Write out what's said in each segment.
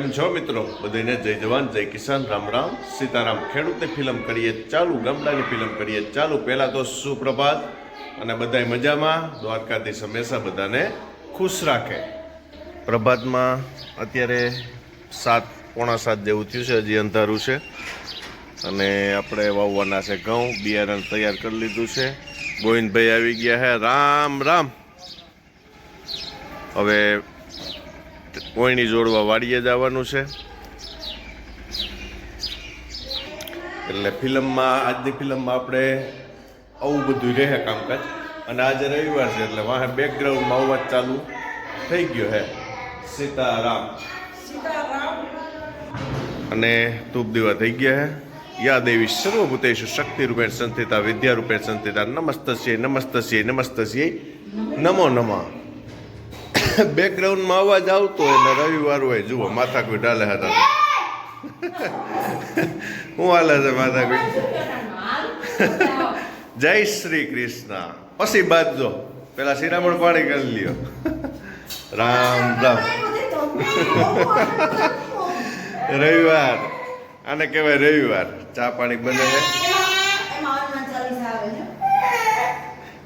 કેમ છો મિત્રો? બધાને જય જવાન, જય કિસાન. રામ રામ. સીતારામ ખેડૂતની ફિલ્મ કરીએ ચાલુ, ગામડાની ફિલ્મ કરીએ ચાલુ. પહેલાં તો સુપ્રભાત અને બધાય મજામાં. દ્વારકાધીશ હંમેશા બધાને ખુશ રાખે. પ્રભાતમાં અત્યારે સાત, પોણા સાત જેવું થયું છે. હજી અંધારું છે. અને આપણે વાવવાના છે ઘઉં. બિયારણ તૈયાર કરી લીધું છે. ગોવિંદભાઈ આવી ગયા છે રામ રામ. હવે કોઈની જોડવા વાડીએ જવાનું છે. એટલે ફિલ્મમાં આજની ફિલ્મમાં આપણે આવું બધું રહે કામકાજ. અને આજે રવિવાર છે એટલે વાહે બેકગ્રાઉન્ડમાં અવાજ ચાલુ થઈ ગયો હે. સીતારામ. અને ધૂપ દીવા થઈ ગયા હે. યા દેવી સર્વભૂતેશુ શક્તિ રૂપે સંસ્થિતા વિદ્યા રૂપે સંસ્થિતા. નમસ્તસ્ય નમસ્તસ્ય નમસ્તસ્ય નમો નમઃ. બેકગ્રાઉન્ડમાં અવાજ આવતો હોય ને રવિવાર હોય જુઓ માથા કોઈ ડાલે હતા હું હાલે છે માથા કોઈ જય શ્રી કૃષ્ણ. પછી બાજજો પેલા શિરામણ પાણી કરી લ્યો. રામ રામ. રવિવાર. આને કહેવાય રવિવાર. ચા પાણી બને છે?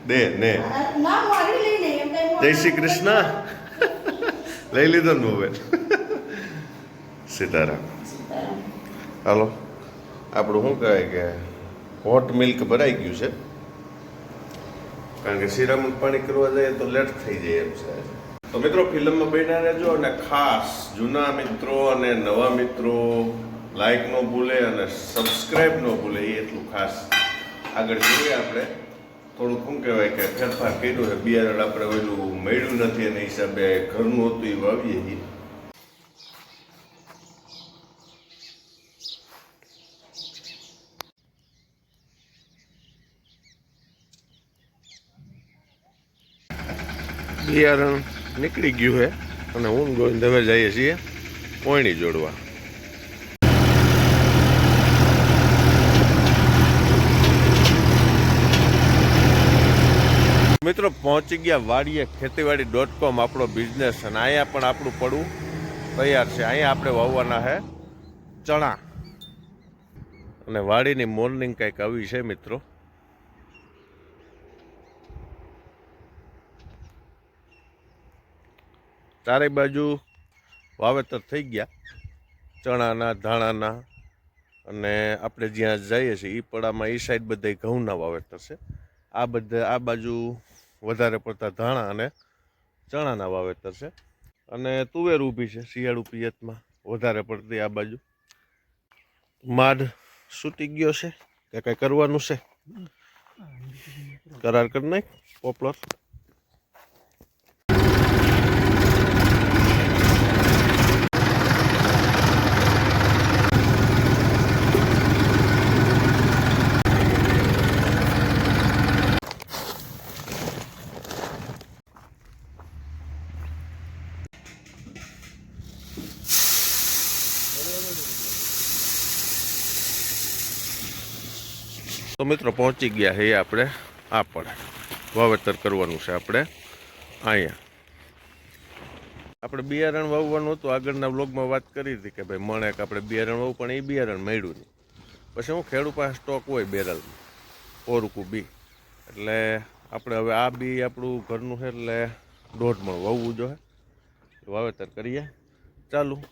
દે ને જય શ્રી કૃષ્ણ. લઈ લીધો ને મોબાઈલ સીતારામ. હાલો. આપણું શું કહેવાય કે હોટ મિલ્ક ભરાઈ ગયું છે. કારણ કે શિરામણ પાણી કરવા જઈએ તો લેટ થઈ જાય એમ છે. તો મિત્રો ફિલ્મમાં બન્યા રહેજો અને ખાસ જૂના મિત્રો અને નવા મિત્રો લાઈક ન ભૂલે અને સબસ્ક્રાઈબ ન ભૂલે એ એટલું ખાસ આગળ જોઈએ આપણે. થોડુંક શું કહેવાય કે ફેરફાર કર્યો છે. બિયારણ આપણે ઓલું મળ્યું નથી એના હિસાબે ઘરનું હતું એ વાવીએ છીએ. બિયારણ નીકળી ગયું છે અને ને ગોવિંદ હવે જઈએ છીએ પોયણી જોડવા. મિત્રો, પહોંચી ગયા વાડીએ ખેતીવાડી ડોટ કોમ આપણો બિઝનેસ અને અહીંયા પણ આપણું પડવું તૈયાર છે. અહીંયા આપણે વાવવાના છે ચણા. અને વાડીની મોર્નિંગ કંઈક આવી છે, મિત્રો. ચારે બાજુ વાવેતર થઈ ગયા. ચણાના, ધાણાના અને આપણે જ્યાં જઈએ છીએ એ પડામાં એ સાઈડ બધા ઘઉંના વાવેતર છે. આ બધા, આ બાજુ વધારે પડતા ધાણા અને ચણાના વાવેતર છે. અને તુવેર ઊભી છે શિયાળુ પિયતમાં વધારે પડતી આ બાજુ. માઢ સૂટી ગયો છે. કે કંઈ કરવાનું છે? કરાર કરી નાખ પોપલર. તો મિત્રો પહોંચી ગયા છે આપણે. આ પણ વાવેતર કરવાનું છે આપણે. અહીંયા. આપણે બિયારણ વાવવાનું હતું. આગળના બ્લોગમાં વાત કરી હતી કે ભાઈ મણેક આપણે બિયારણ વાવું, પણ એ બિયારણ મળ્યું નહીં. પછી હું ખેડૂત પાસે સ્ટોક હોય બેરલમાં ઓરકું બી. એટલે આપણે હવે આ બી આપણું ઘરનું છે એટલે દોઢ મણ વાવવું જોઈએ. વાવેતર કરીએ. ચાલુ.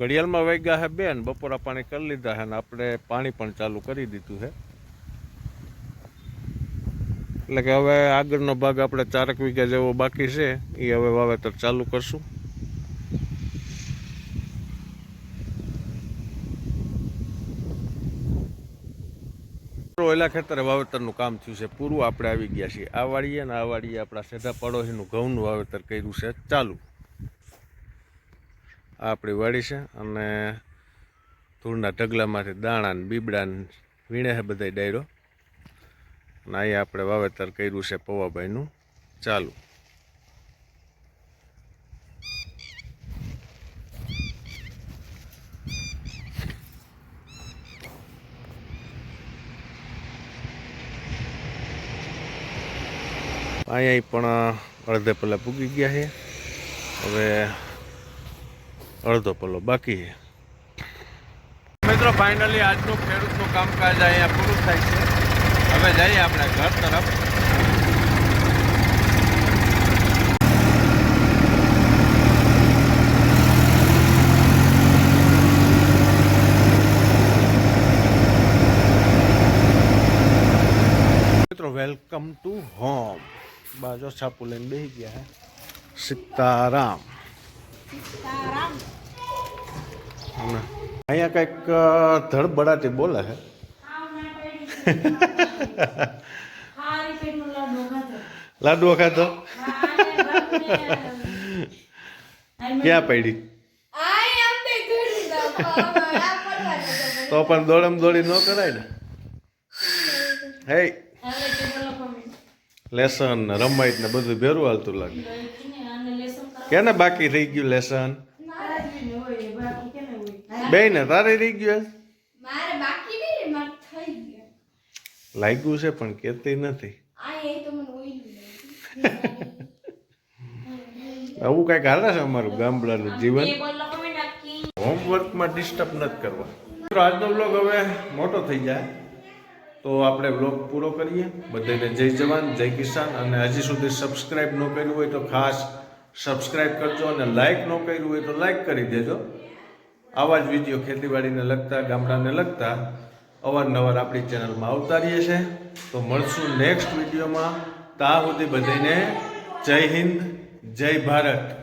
ઘડિયાળમાં વાગ્યા હે બે ને બપોરા પાણી કરી લીધા છે ને આપણે પાણી પણ ચાલુ કરી દીધું છે એટલે કે હવે આગળનો ભાગ આપણે ચારક વીઘા જેવો બાકી છે એ હવે વાવેતર ચાલુ કરશું. ઓલા ખેતરે વાવેતરનું કામ થયું છે, પૂરું આપણે આવી ગયા છીએ. આ વાળીએ ને આ વાળીએ આપણા સીધા પડોશીનું ઘઉંનું વાવેતર કર્યું છે, ચાલુ. આપણી વાડી છે અને ધૂળના ઢગલામાંથી દાણાને બીબડાને વીણે છે બધા ડાયરો. અને અહીંયા આપણે વાવેતર કર્યું છે પવાભાઈનું. ચાલુ. અહીંયા પણ અડધે પહેલાં પૂગી ગયા છે. હવે અડધો પલ્લો બાકી છે. મિત્રો ફાઇનલી આજનું ખેડૂતનું કામકાજ અહીંયા પૂરું થાય છે. હવે જઈએ આપણે ઘર તરફ. મિત્રો વેલકમ ટુ હોમ બાજો છાપુ લઈને બેસી ગયા હે. સીતારામ. અને અહીંયા કંઈક ધડબડાટી બોલે છે. લાડુ ખાધો. ક્યાં પડી? તો પણ દોડમ દોડી ન કરાય ને. હે. લેસન રમાય રમાઈટ ને બધું ભેરું હાલતું લાગે કેને બાકી રહી ગયું લેસન? બેન તારે રહી ગયું લાગ્યું છે પણ કેતી નથી. આવું કંઈક હાલે છે અમારું ગામડાનું જીવન? હોમવર્કમાં ડિસ્ટર્બ નથી કરવા. મિત્રો આજનો બ્લોગ હવે મોટો થઈ જાય. તો આપણે બ્લોગ પૂરો કરીએ. બધાને જય જવાન જય કિસાન. અને હજી સુધી સબસ્ક્રાઇબ ન કર્યું હોય તો ખાસ સબસ્ક્રાઇબ કરજો અને લાઈક ન કર્યું હોય તો લાઈક કરી દેજો. આવા જ વીડિયો ખેતીવાડીને લગતા, ગામડાને લગતા અવારનવાર આપણી ચેનલમાં આવતા રહીએ છે. તો મળશું નેક્સ્ટ વિડીયોમાં તા સુધી બધાને જય હિન્દ, જય ભારત.